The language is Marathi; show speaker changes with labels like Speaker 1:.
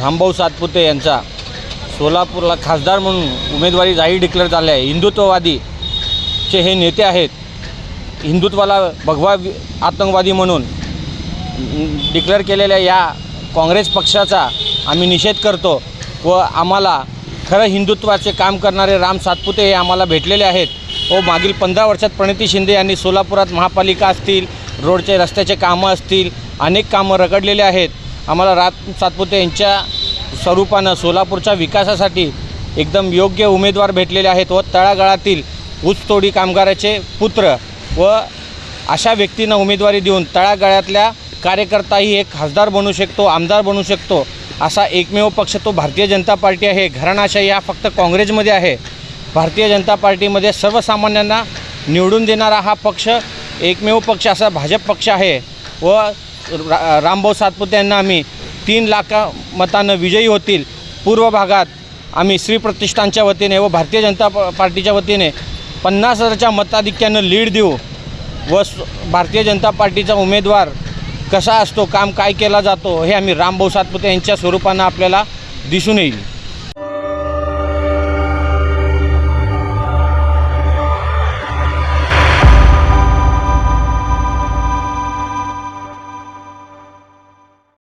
Speaker 1: रामभाऊ सातपुते यांचा सोलापूरला खासदार म्हणून उमेदवारी जाहीर डिक्लेअर झाले आहे. हिंदुत्ववादीचे हे नेते आहेत. हिंदुत्वाला भगवा आतंकवादी म्हणून डिक्लेअर केलेल्या या काँग्रेस पक्षाचा आम्ही निषेध करतो व आम्हाला खरं हिंदुत्वाचे काम करणारे राम सातपुते हे आम्हाला भेटलेले आहेत व मागील पंधरा वर्षात प्रणिती शिंदे यांनी सोलापुरात महापालिका असतील रोडचे रस्त्याचे कामं असतील अनेक कामं रगडलेले आहेत. आम्हाला राज सातपुते यांच्या स्वरूपानं सोलापूरच्या विकासासाठी एकदम योग्य उमेदवार भेटलेले आहेत व तळागाळातील ऊसतोडी कामगाराचे पुत्र व अशा व्यक्तींना उमेदवारी देऊन तळागाळातल्या कार्यकर्ताही एक खासदार बनू शकतो आमदार बनू शकतो असा एकमेव पक्ष तो भारतीय जनता पार्टी आहे. घराणाशाही हा फक्त काँग्रेसमध्ये आहे. भारतीय जनता पार्टीमध्ये सर्वसामान्यांना निवडून देणारा हा पक्ष एकमेव पक्ष असा भाजप पक्ष आहे व रा रामभाऊ सातपुते यांना आम्ही तीन लाखा मतानं विजयी होतील. पूर्व भागात आम्ही श्री प्रतिष्ठानच्या वतीने व भारतीय जनता पार्टीच्या वतीने पन्नास हजारच्या मताधिक्यानं लीड देऊ व भारतीय जनता पार्टीचा उमेदवार कसा असतो काम काय केला जातो हे आम्ही रामभाऊ सातपुते यांच्या स्वरूपानं आपल्याला दिसून येईल.